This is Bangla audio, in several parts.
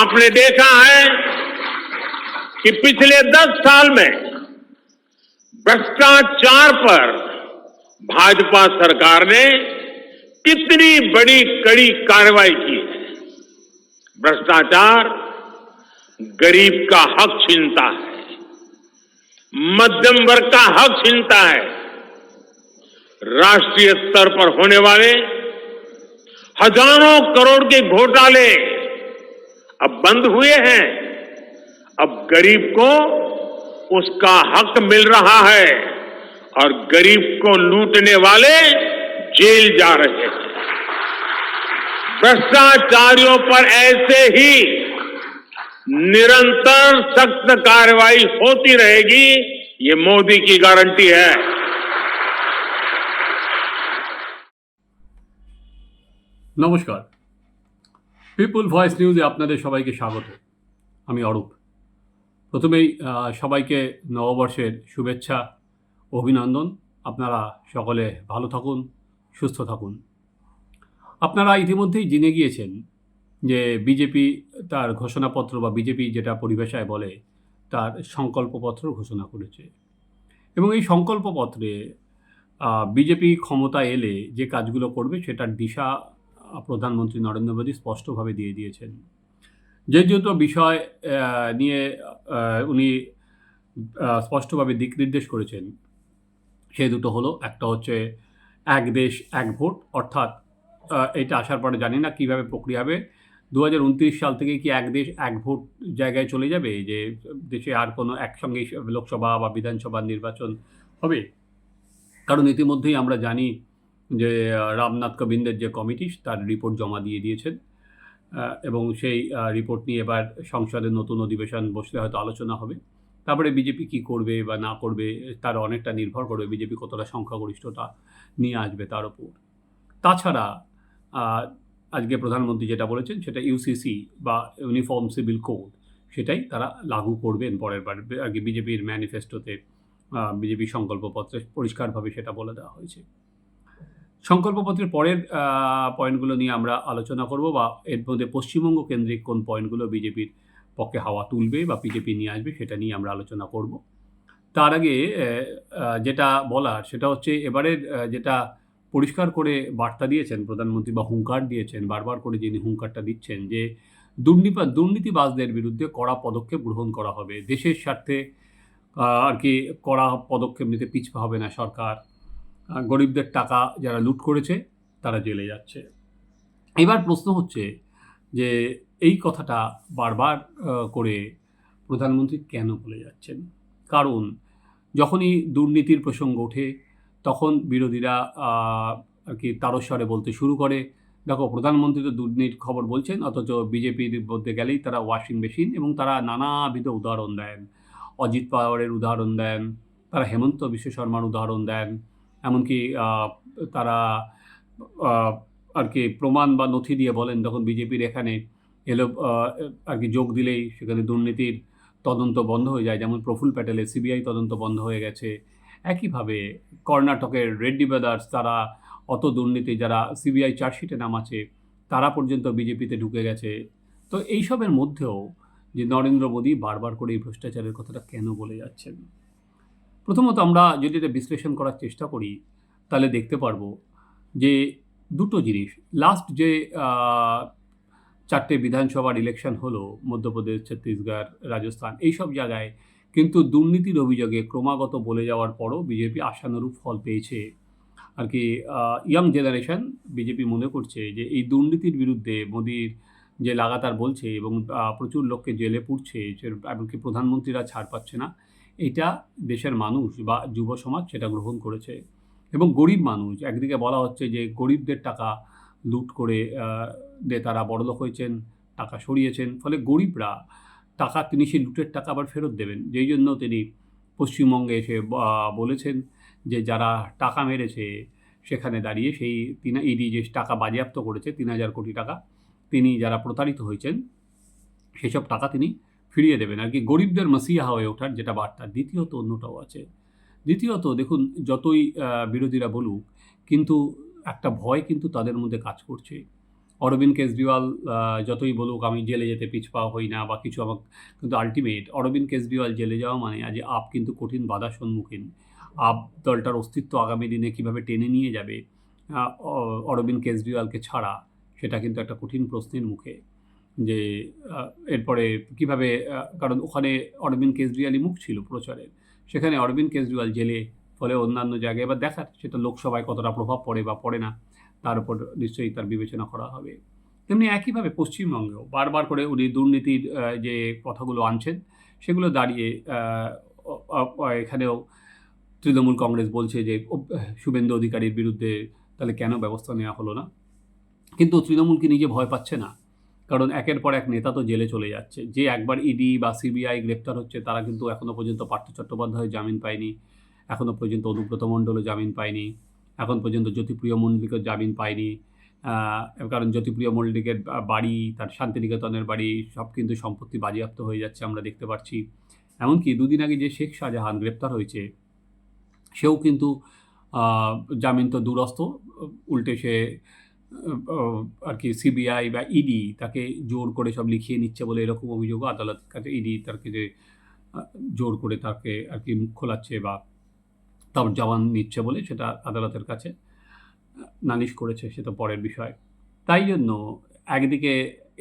आपने देखा है कि पिछले दस साल में भ्रष्टाचार पर भाजपा सरकार ने कितनी बड़ी कड़ी कार्रवाई की है। भ्रष्टाचार गरीब का हक छीनता है, मध्यम वर्ग का हक छीनता है, राष्ट्रीय स्तर पर होने वाले हज़ारों करोड़ के घोटाले अब बंद हुए हैं। अब गरीब को उसका हक मिल रहा है और गरीब को लूटने वाले जेल जा रहे हैं। भ्रष्टाचारियों पर ऐसे ही निरंतर सख्त कार्रवाई होती रहेगी, ये मोदी की गारंटी है। नमस्कार। পিপুল ভয়েস নিউজে আপনাদের সবাইকে স্বাগত। আমি অরূপ। প্রথমেই সবাইকে নববর্ষের শুভেচ্ছা, অভিনন্দন। আপনারা সকলে ভালো থাকুন, সুস্থ থাকুন। আপনারা ইতিমধ্যেই জেনে গিয়েছেন যে বিজেপি তার ঘোষণাপত্র বা বিজেপি যেটা পরিভাষায় বলে, তার সংকল্পপত্র ঘোষণা করেছে। এবং এই সংকল্পপত্রে বিজেপি ক্ষমতা এলে যে কাজগুলো করবে, সেটার দিশা প্রধানমন্ত্রী নরেন্দ্র মোদী স্পষ্টভাবে দিয়ে দিয়েছেন। যে দুটো বিষয় নিয়ে উনি স্পষ্টভাবে দিক নির্দেশ করেছেন। সে দুটো হলো, একটা হচ্ছে এক দেশ, এক ভোট, অর্থাৎ এটা আসার পরে জানি না কীভাবে প্রক্রিয়া হবে। দু হাজার উনত্রিশ সাল থেকে কি এক দেশ, এক ভোট জায়গায় চলে যাবে? যে দেশে আর কোনো একসঙ্গে লোকসভা বা বিধানসভা নির্বাচন হবে? কারণ ইতিমধ্যেই আমরা জানি যে রামনাথ কোবিন্দের যে কমিটি, তার রিপোর্ট জমা দিয়ে দিয়েছেন। এবং সেই রিপোর্ট নিয়ে এবার সংসদের নতুন অধিবেশন বসলে হয়তো আলোচনা হবে। তারপরে বিজেপি কি করবে বা না করবে, তার অনেকটা নির্ভর করবে বিজেপি কতটা সংখ্যাগরিষ্ঠতা নিয়ে আসবে তার উপর তাছাড়া আজকে প্রধানমন্ত্রী যেটা বলেছেন, সেটা ইউসিসি বা ইউনিফর্ম সিভিল কোড, সেটাই তারা লাগু করবেন পরের বার। আগে বিজেপির ম্যানিফেস্টোতে বিজেপি সংকল্পপত্রে পরিষ্কারভাবে সেটা বলে দেওয়া হয়েছে। সংকল্পপত্রের পরের পয়েন্টগুলো নিয়ে আমরা আলোচনা করব বা এর মধ্যে পশ্চিমবঙ্গ কেন্দ্রিক কোন পয়েন্টগুলো বিজেপির পক্ষে হাওয়া তুলবে বা বিজেপি নিয়ে আসবে সেটা নিয়ে আমরা আলোচনা করব। তার আগে যেটা বলার সেটা হচ্ছে এবারের যেটা পরিষ্কার করে বার্তা দিয়েছেন, প্রধানমন্ত্রী বা হুঙ্কার দিয়েছেন, বারবার করে যিনি হুঙ্কারটা দিচ্ছেন যে দুর্নীপা, দুর্নীতিবাজদের বিরুদ্ধে কড়া পদক্ষেপ গ্রহণ করা হবে। দেশের স্বার্থে আর কি কড়া পদক্ষেপ নিতে পিছপা হবে না সরকার। গরিবদের টাকা যারা লুট করেছে, তারা জেলে যাচ্ছে। এবার প্রশ্ন হচ্ছে যে, এই কথাটা বারবার করে প্রধানমন্ত্রী কেন বলে যাচ্ছেন? কারণ, যখনই দুর্নীতির প্রসঙ্গ ওঠে, তখন বিরোধীরা আর কি তারস্বরে বলতে শুরু করে, দেখো, প্রধানমন্ত্রী তো দুর্নীতির খবর বলছেন, অথচ বিজেপির মধ্যে গেলেই তারা ওয়াশিং মেশিন এবং তারা নানাবিধ উদাহরণ দেন। অজিত পাওয়ারের উদাহরণ দেন, তারা হেমন্ত বিশ্ব শর্মার উদাহরণ দেন এমনকি তারা আর কি প্রমাণ বা নথি দিয়ে বলেন যখন বিজেপির এখানে এলো আর কি যোগ দিলেই সেখানে দুর্নীতির তদন্ত বন্ধ হয়ে যায়। যেমন প্রফুল প্যাটেলের সিবিআই তদন্ত বন্ধ হয়ে গেছে। একইভাবে কর্ণাটকের রেড্ডি ব্রাদার্স তারা অত দুর্নীতি, যারা সিবিআই চার্জশিটে নাম আছে তারা পর্যন্ত বিজেপিতে ঢুকে গেছে। তো এইসবের মধ্যেও যে নরেন্দ্র মোদী বারবার করে এই ভ্রষ্টাচারের কথাটা কেন বলে যাচ্ছেন? প্রথমত আমরা যদি এটা বিশ্লেষণ করার চেষ্টা করি, তাহলে দেখতে পারব যে দুটো জিনিস। লাস্ট যে চারটে বিধানসভার ইলেকশন হলো, মধ্যপ্রদেশ, ছত্তিশগড়, রাজস্থান, এইসব জায়গায় কিন্তু দুর্নীতির অভিযোগে ক্রমাগত বলে যাওয়ার পরও বিজেপি আশানুরূপ ফল পেয়েছে। আর কি ইয়াং জেনারেশন বিজেপি মনে করছে যে এই দুর্নীতির বিরুদ্ধে মোদির যে লাগাতার বলছে এবং প্রচুর লোককে জেলে পুড়ছে এমনকি প্রধানমন্ত্রীরা ছাড় পাচ্ছে না এটা দেশের মানুষ বা যুব সমাজ সেটা গ্রহণ করেছে। এবং গরিব মানুষ, একদিকে বলা হচ্ছে যে গরিবদের টাকা লুট করে তারা বড়লোক হয়েছেন, টাকা সরিয়েছেন, ফলে গরিবরা টাকা, তিনি সেই লুটের টাকা আবার ফেরত দেবেন। যেই জন্য তিনি পশ্চিমবঙ্গে এসে বলেছেন যে যারা টাকা মেরেছে সেখানে দাঁড়িয়ে সেই তিন, ইডি যে টাকা বাজেয়াপ্ত করেছে, তিন হাজার কোটি টাকা, তিনি যারা প্রতারিত হয়েছেন, সেসব টাকা তিনি ফিরিয়ে দেবেন আর কি। গরিবদের মাসিহা হয়ে ওঠার যেটা বার্তা, দ্বিতীয়ত অন্যটাও আছে। দ্বিতীয়ত দেখুন, যতই বিরোধীরা বলুক, কিন্তু একটা ভয় কিন্তু তাদের মধ্যে কাজ করছে। অরবিন্দ কেজরিওয়াল যতই বলুক, আমি জেলে যেতে পিছপা হই না বা কিছু আমাকে, কিন্তু আলটিমেট অরবিন্দ কেজরিওয়াল জেলে যাওয়া মানে আজ আপ কিন্তু কঠিন বাধার সম্মুখীন। আপ দলটার অস্তিত্ব আগামী দিনে কীভাবে টেনে নিয়ে যাবে অরবিন্দ কেজরিওয়ালকে ছাড়া, সেটা কিন্তু একটা কঠিন প্রশ্নের মুখে। যে এরপরে কীভাবে কারণ ওখানে অরবিন্দ কেজরিওয়ালই মুখ ছিল প্রচারের সেখানে অরবিন্দ কেজরিওয়াল জেলে, ফলে অন্যান্য জায়গায় এবার দেখার সেটা লোকসভায় কতটা প্রভাব পড়ে বা পড়ে না, তার উপর নিশ্চয়ই তার বিবেচনা করা হবে। তেমনি একইভাবে পশ্চিমবঙ্গেও বারবার করে উনি দুর্নীতির যে কথাগুলো আনছেন, সেগুলো দাঁড়িয়ে এখানেও তৃণমূল কংগ্রেস বলছে যে শুভেন্দু অধিকারীর বিরুদ্ধে তাহলে কেন ব্যবস্থা নেওয়া হলো না? কিন্তু তৃণমূল কি নিজে ভয় পাচ্ছে না? কারণ একের পর এক নেতা তো জেলে চলে যাচ্ছে। যে একবার ইডি বা সিবিআই গ্রেপ্তার হচ্ছে, তারা কিন্তু এখনও পর্যন্ত পার্থ চট্টোপাধ্যায় জামিন পায়নি এখনও পর্যন্ত অনুব্রত মণ্ডলও জামিন পায়নি, এখন পর্যন্ত জ্যোতিপ্রিয় মল্লিকও জামিন পায়নি। কারণ জ্যোতিপ্রিয় মল্লিকের বাড়ি, তার শান্তিনিকেতনের বাড়ি, সব কিন্তু সম্পত্তি বাজেয়াপ্ত হয়ে যাচ্ছে আমরা দেখতে পাচ্ছি। এমনকি দুদিন আগে যে শেখ শাহজাহান গ্রেপ্তার হয়েছে, সেও কিন্তু জামিন তো দূরস্থ উল্টে সে আর কি সিবিআই বা ইডি তাকে জোর করে সব লিখিয়ে নিচ্ছে বলে এরকম অভিযোগও আদালতের কাছে ইডি তাকে যে জোর করে তাকে আর কি মুখ খোলাচ্ছে বা তার জবান নিচ্ছে বলে সেটা আদালতের কাছে নালিশ করেছে সেটা পরের বিষয়। তাই জন্য একদিকে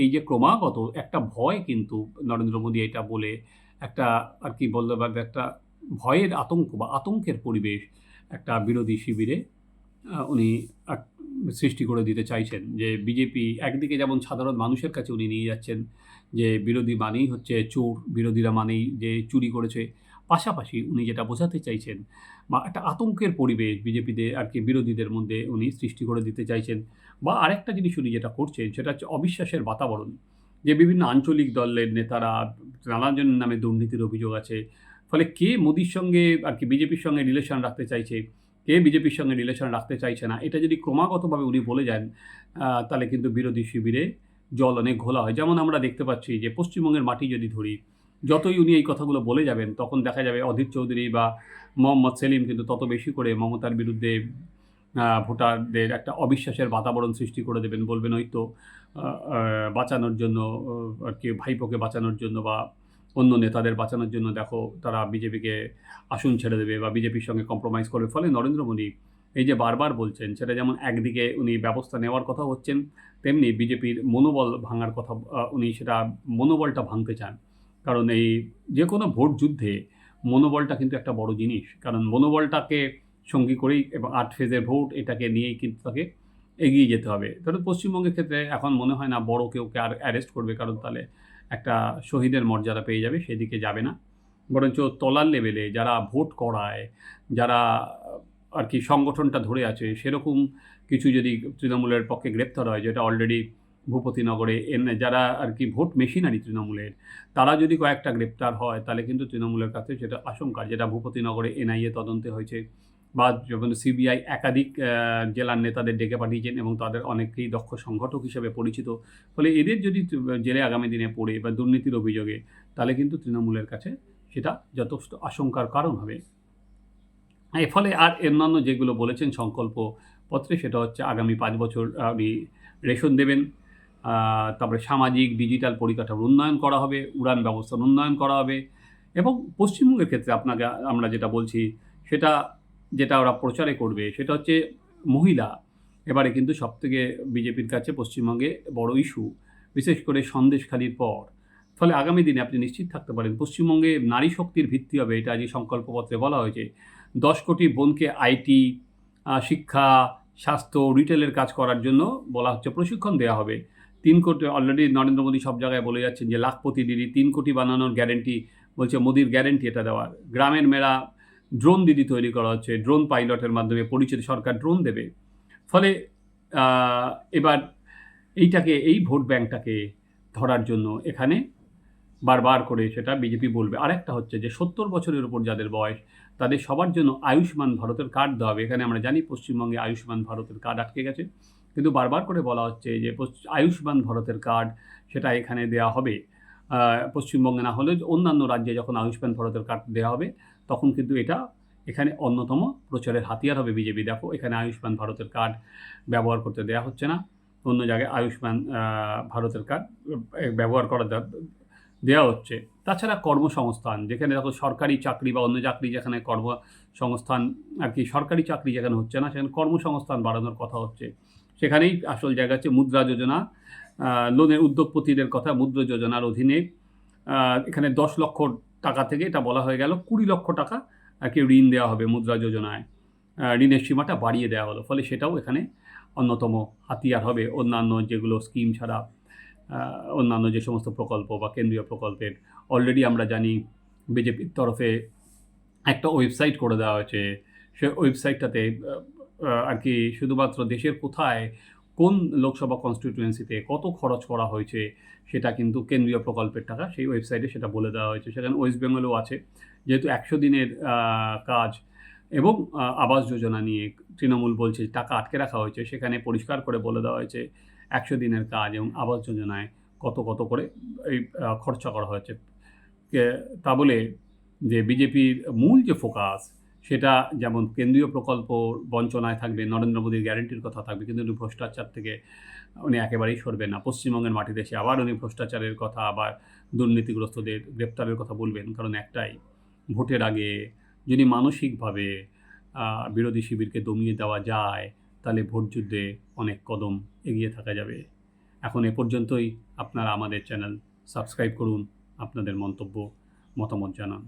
এই যে ক্রমাগত একটা ভয় কিন্তু নরেন্দ্র মোদী এটা বলে, একটা আর কি বলতে পারবে, একটা ভয়ের আতঙ্ক বা আতঙ্কের পরিবেশ একটা বিরোধী শিবিরে উনি সৃষ্টি করে দিতে চাইছেন, যে বিজেপি একদিকে যেমন সাধারণ মানুষের কাছে উনি নিয়ে যাচ্ছেন, যে বিরোধী মানেই হচ্ছে চোর, বিরোধীরা মানেই যে চুরি করেছে, পাশাপাশি উনি যেটা বোঝাতে চাইছেন, বা একটা আতঙ্কের পরিবেশ বিজেপিতে আর কি বিরোধীদের মধ্যে উনি সৃষ্টি করে দিতে চাইছেন, বা আরেকটা জিনিস উনি যেটা করছেন সেটা হচ্ছে অবিশ্বাসের বাতাবরণ, যে বিভিন্ন আঞ্চলিক দলের নেতারা নানাজনের নামে দুর্নীতির অভিযোগ আছে, ফলে কে মোদির সঙ্গে আর কি বিজেপির সঙ্গে রিলেশন রাখতে চাইছে কে বিজেপির সঙ্গে রিলেশন রাখতে চাইছে না, এটা যদি ক্রমাগতভাবে উনি বলে যান তাহলে কিন্তু বিরোধী শিবিরে জল অনেক ঘোলা হয়। যেমন আমরা দেখতে পাচ্ছি যে পশ্চিমবঙ্গের মাটি যদি ধরি, যতই উনি এই কথাগুলো বলে যাবেন, তখন দেখা যাবে অধীর চৌধুরী বা মোহাম্মদ সেলিম কিন্তু তত বেশি করে মমতার বিরুদ্ধে ভোটারদের একটা অবিশ্বাসের বাতাবরণ সৃষ্টি করে দেবেন। বলবেন ওই তো বাঁচানোর জন্য আর কি ভাইপোকে বাঁচানোর জন্য বা অন্য নেতাদের বাঁচানোর জন্য দেখো তারা বিজেপিকে আসন ছেড়ে দেবে বা বিজেপির সঙ্গে কম্প্রোমাইজ করবে ফলে নরেন্দ্র মোদী এই যে বারবার বলছেন, সেটা যেমন একদিকে উনি ব্যবস্থা নেওয়ার কথা হচ্ছেন, তেমনি বিজেপির মনোবল ভাঙার কথা উনি সেটা মনোবলটা ভাঙতে চান। কারণ এই যে কোনো ভোট যুদ্ধে মনোবলটা কিন্তু একটা বড় জিনিস। কারণ মনোবলটাকে সঙ্গী করেই এবং আট ফেজের ভোট, এটাকে নিয়েই কিন্তু তাকে এগিয়ে যেতে হবে। ধরুন পশ্চিমবঙ্গের ক্ষেত্রে এখন মনে হয় না বড় কেউ কে আর অ্যারেস্ট করবে, কারণ তাহলে একটা শহীদের মর্যাদা পেয়ে যাবে, সেদিকে যাবে না। বরঞ্চ তলার লেভেলে যারা ভোট করায়, যারা আর কি সংগঠনটা ধরে আছে, সেরকম কিছু যদি তৃণমূলের পক্ষে গ্রেপ্তার হয়, যেটা অলরেডি ভূপতিনগরে এন, যারা আর কি ভোট মেশিনারি তৃণমূলের, তারা যদি কয়েকটা গ্রেপ্তার হয়, তাহলে কিন্তু তৃণমূলের কাছে সেটা আশঙ্কা যেটা ভূপতিনগরে এনআইএ তদন্তে হয়েছে। বা যখন সিবিআই একাধিক জেলার নেতাদের ডেকে পাঠিয়েছেন এবং তাদের অনেকেই দক্ষ সংগঠক হিসেবে পরিচিত, ফলে এদের যদি জেলে আগামী দিনে পড়ে বা দুর্নীতির অভিযোগে, তাহলে কিন্তু তৃণমূলের কাছে সেটা যথেষ্ট আশঙ্কার কারণ হবে। এর ফলে আর অন্যান্য যেগুলো বলেছেন সংকল্প পত্রে সেটা হচ্ছে আগামী পাঁচ বছর আপনি রেশন দেবেন তারপরে সামাজিক, ডিজিটাল পরিকাঠামোর উন্নয়ন করা হবে, উড়ান ব্যবস্থার উন্নয়ন করা হবে এবং পশ্চিমবঙ্গের ক্ষেত্রে আপনাকে আমরা যেটা বলছি, সেটা যেটা ওরা প্রচারে করবে, সেটা হচ্ছে মহিলা। এবারে কিন্তু সবথেকে বিজেপির কাছে পশ্চিমবঙ্গে বড় ইস্যু বিশেষ করে সন্দেশখালির পর। ফলে আগামী দিনে আপনি নিশ্চিত থাকতে পারেন, পশ্চিমবঙ্গে নারী শক্তির ভিত্তি হবে, এটা যে সংকল্পপত্রে বলা হয়েছে। দশ কোটি বোনকে আইটি শিক্ষা, স্বাস্থ্য, রিটেলের কাজ করার জন্য বলা হচ্ছে প্রশিক্ষণ দেওয়া হবে। তিন কোটি অলরেডি নরেন্দ্র মোদী সব জায়গায় বলে যাচ্ছেন যে লাখপতি দিদি, তিন কোটি বানানোর গ্যারেন্টি বলছে মোদির গ্যারেন্টি এটা দেওয়ার। গ্রামের মেয়েরা ড্রোন দিদি তৈরি করা হচ্ছে ড্রোন পাইলটের মাধ্যমে পরিচিত সরকার ড্রোন দেবে। ফলে এবার এইটাকে, এই ভোট ব্যাংকটাকে ধরার জন্য এখানে বারবার করে সেটা বিজেপি বলবে। আরেকটা হচ্ছে যে, সত্তর বছরের উপর যাদের বয়স, তাদের সবার জন্য আয়ুষ্মান ভারতের কার্ড দেওয়া হবে। এখানে আমরা জানি পশ্চিমবঙ্গে আয়ুষ্মান ভারতের কার্ড আটকে গেছে। কিন্তু বারবার করে বলা হচ্ছে যে আয়ুষ্মান ভারতের কার্ড সেটা এখানে দেওয়া হবে। পশ্চিমবঙ্গে না হলে অন্যান্য রাজ্যে যখন আয়ুষ্মান ভারতের কার্ড দেওয়া হবে তখন কিন্তু এটা এখানে অন্যতম প্রচারের হাতিয়ার হবে বিজেপি। দেখো, এখানে আয়ুষ্মান ভারতের কার্ড ব্যবহার করতে দেওয়া হচ্ছে না। অন্য জায়গায় আয়ুষ্মান ভারতের কার্ড ব্যবহার করা দেওয়া হচ্ছে। তাছাড়া কর্মসংস্থান, যেখানে দেখো সরকারি চাকরি বা অন্য চাকরি যেখানে কর্মসংস্থান আর কি, সরকারি চাকরি যেখানে হচ্ছে না, সেখানে কর্মসংস্থান বাড়ানোর কথা হচ্ছে। সেখানেই আসল জায়গা হচ্ছে মুদ্রা যোজনা লোনের উদ্যোগপতিদের কথা মুদ্রা যোজনার অধীনে এখানে দশ লক্ষ টাকা থেকে এটা বলা হয়ে গেল কুড়ি লক্ষ টাকা আর কি ঋণ দেওয়া হবে মুদ্রা যোজনায়। ঋণের সীমাটা বাড়িয়ে দেওয়া হলো। ফলে সেটাও এখানে অন্যতম হাতিয়ার হবে। অন্যান্য যেগুলো স্কিম ছাড়া অন্যান্য যে সমস্ত প্রকল্প বা কেন্দ্রীয় প্রকল্পের অলরেডি আমরা জানি বিজেপির তরফে একটা ওয়েবসাইট করে দেওয়া হয়েছে। সে ওয়েবসাইটটাতে আর কি শুধুমাত্র দেশের কোথায় কোন লোকসভা কনস্টিটুয়েন্সিতে কত খরচ করা হয়েছে, সেটা কিন্তু কেন্দ্রীয় প্রকল্পের টাকা, সেই ওয়েবসাইটে সেটা বলে দেওয়া হয়েছে। সেখানে ওয়েস্ট বেঙ্গলেও আছে, যেহেতু একশো দিনের কাজ এবং আবাস যোজনা নিয়ে তৃণমূল বলছে টাকা আটকে রাখা হয়েছে, সেখানে পরিষ্কার করে বলে দেওয়া হয়েছে একশো দিনের কাজ এবং আবাস যোজনায় কত কত করে এই খরচা করা হয়েছে। তা বলে যে বিজেপির মূল যে ফোকাস সেটা যেমন কেন্দ্রীয় প্রকল্প বঞ্চনায় থাকবে নরেন্দ্র মোদীর গ্যারেন্টির কথা থাকবে, কিন্তু উনি ভ্রষ্টাচার থেকে উনি একেবারেই সরবেন না। পশ্চিমবঙ্গের মাটিতে এসে আবার উনি ভ্রষ্টাচারের কথা, আবার দুর্নীতিগ্রস্তদের গ্রেপ্তারের কথা বলবেন, কারণ একটাই, ভোটের আগে যদি মানসিকভাবে বিরোধী শিবিরকে দমিয়ে দেওয়া যায়, তাহলে ভোট যুদ্ধে অনেক কদম এগিয়ে থাকা যাবে। এখন এ পর্যন্তই, আপনারা আমাদের চ্যানেল সাবস্ক্রাইব করুন, আপনাদের মন্তব্য, মতামত জানান।